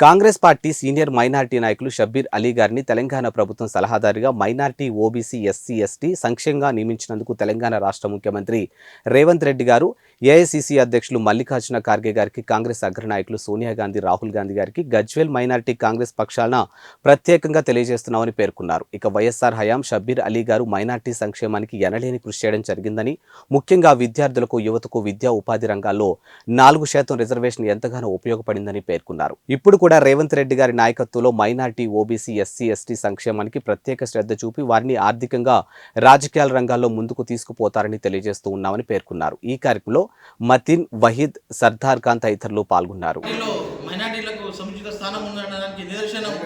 Congress party senior minority నాయకులు షబ్బీర్ అలీ గారిని తెలంగాణ ప్రభుత్వం సలహాదారుగా మైనార్టీ ఓబీసీ ఎస్సీ ఎస్టీ సంక్షేమంగా నియమించినందుకు తెలంగాణ రాష్ట్ర ముఖ్యమంత్రి రేవంత్ రెడ్డి గారు ఏఐసీసీ అధ్యక్షులు మల్లికార్జున ఖార్గే గారికి కాంగ్రెస్ అగ్రనాయకులు సోనియా గాంధీ రాహుల్ గాంధీ గారికి గజ్వేల్ మైనార్టీ కాంగ్రెస్ పక్షాన ప్రత్యేకంగా తెలియజేస్తున్నామని పేర్కొన్నారు. ఇక వైఎస్ఆర్ హయాం షబ్బీర్ అలీ గారు మైనార్టీ సంక్షేమానికి ఎనలేని కృషి చేయడం జరిగిందని ముఖ్యంగా విద్యార్థులకు యువతకు విద్యా ఉపాధి రంగాల్లో నాలుగు శాతం రిజర్వేషన్ ఎంతగానో ఉపయోగపడిందని పేర్కొన్నారు. ఇప్పుడు కూడా రేవంత్ రెడ్డి గారి నాయకత్వంలో మైనార్టీ ఓబీసీ ఎస్సీ ఎస్టీ సంక్షేమానికి ప్రత్యేక శ్రద్ధ చూపి వారిని ఆర్థికంగా రాజకీయాల రంగాల్లో ముందుకు తీసుకుపోతారని తెలియజేస్తూ ఉన్నామని పేర్కొన్నారు. ఈ కార్యక్రమంలో మతిన్ వహీద్ సర్దార్ ఖాన్ తదితరులు పాల్గొన్నారు. మైనార్టీలకు సముచిత స్థానం ఉండడానికి నిదర్శనం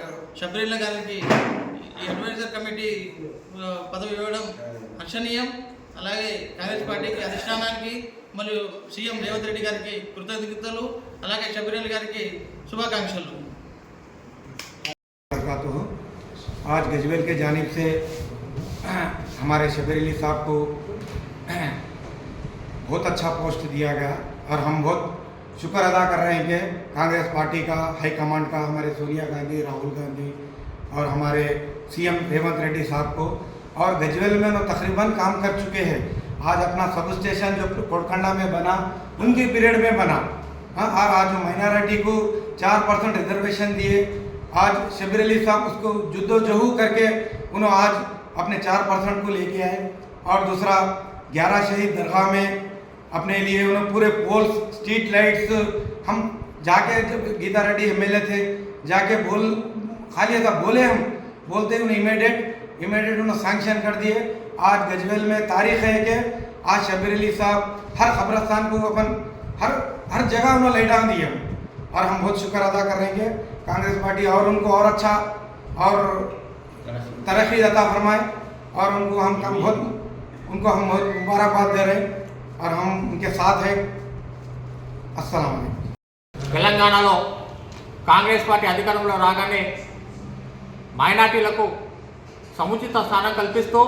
షబ్రీల గారికి అడ్వైజర్ కమిటీ పదవి ఇవ్వడం హర్షణీయం. అలాగే కాంగ్రెస్ పార్టీకి అధిష్టానానికి మరియు సీఎం రేవంత్ రెడ్డి గారికి కృతజ్ఞతలు. అలాగే షబీర్ గారికి శుభాకాంక్షలు करता हूँ आज गजवेल के जानिब से हमारे शबीर अली साहब को बहुत अच्छा पोस्ट दिया गया और हम बहुत शुक्र अदा कर रहे हैं कि कांग्रेस पार्टी का हाईकमांड का हमारे सोनिया गांधी राहुल गांधी और हमारे सीएम रेवंत रेड्डी साहब को और गजवेल में वो तकरीबन काम कर चुके हैं आज अपना सब स्टेशन जो कोटखंडा में बना उनके पीरियड में बना हाँ और आज माइनॉरिटी को चार परसेंट रिजर्वेशन दिए। आज शबीर अली साहब उसको जुद्दोजहू करके उन्होंने आज अपने चार परसेंट को लेके आए। और दूसरा, ग्यारह शहीद दरगाह में अपने लिए उन्होंने पूरे पोल्स स्ट्रीट लाइट्स हम जाके जब गीता रेड्डी एमएलए थे, जाके बोल, खाली ऐसा बोले हम, बोलते उन्हें इमीडिएट इमीडिएट उन्होंने सैंक्शन कर दिए। आज गजवेल में तारीख है कि आज शबीर अली साहब हर कब्रस्तान को अपन, हर हर जगह उन्होंने ले डाल दिया और हम बहुत शुक्र अदा कर रहे हैं कि कांग्रेस पार्टी और उनको और अच्छा और तरक्की अता फरमाए और उनको हम हम बहुत उनको हम बहुत मुबारकबाद दे रहे हैं और हम उनके साथ हैं अस्सलाम वालेकुम తెలంగాణలో కాంగ్రెస్ పార్టీ అధికారంలో రాగానే మైనార్టీలకు సముచిత స్థానం కల్పిస్తూ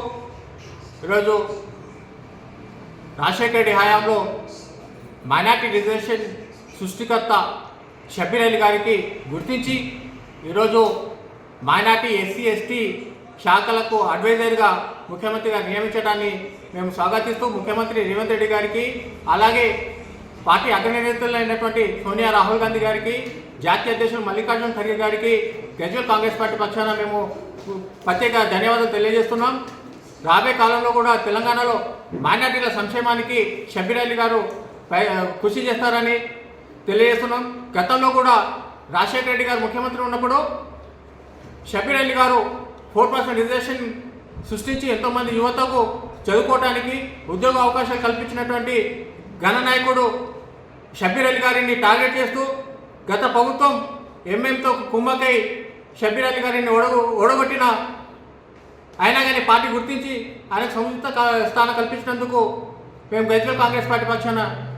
ఈరోజు రాజశేఖర రెడ్డి హయాంలో మైనార్టీ రిజర్వేషన్ సృష్టికర్త షబీర్ అలీ గారికి గుర్తించి ఈరోజు మైనార్టీ ఎస్సీ ఎస్టీ శాఖలకు అడ్వైజర్గా ముఖ్యమంత్రి గారు నియమించడాన్ని మేము స్వాగతిస్తూ ముఖ్యమంత్రి రేవంత్ రెడ్డి గారికి అలాగే పార్టీ అగ్రనేతలైనటువంటి సోనియా రాహుల్ గాంధీ గారికి జాతీయ అధ్యక్షులు మల్లికార్జున ఖర్గే గారికి గజ్వల్ కాంగ్రెస్ పార్టీ పక్షాన మేము ప్రత్యేక ధన్యవాదాలు తెలియజేస్తున్నాం. రాబోయే కాలంలో కూడా తెలంగాణలో మైనార్టీల సంక్షేమానికి షబీర్ అలీ గారు కృషి చేస్తారని తెలియజేస్తున్నాం. గతంలో కూడా రాజశేఖర రెడ్డి గారు ముఖ్యమంత్రి ఉన్నప్పుడు షబీర్ అలీ గారు ఫోర్ పర్సెంట్ రిజర్వేషన్ సృష్టించి ఎంతోమంది యువతకు చదువుకోవడానికి ఉద్యోగ అవకాశాలు కల్పించినటువంటి ఘన నాయకుడు షబీర్ అలీ గారిని టార్గెట్ చేస్తూ గత ప్రభుత్వం ఎంఎంతో కుమ్మకై షబీర్ అలీ గారిని ఓడగొ ఓడగొట్టిన అయినా కానీ పార్టీ గుర్తించి ఆయనకు సముచిత స్థానం కల్పించినందుకు మేము గజ్వేల్ కాంగ్రెస్ పార్టీ పక్షాన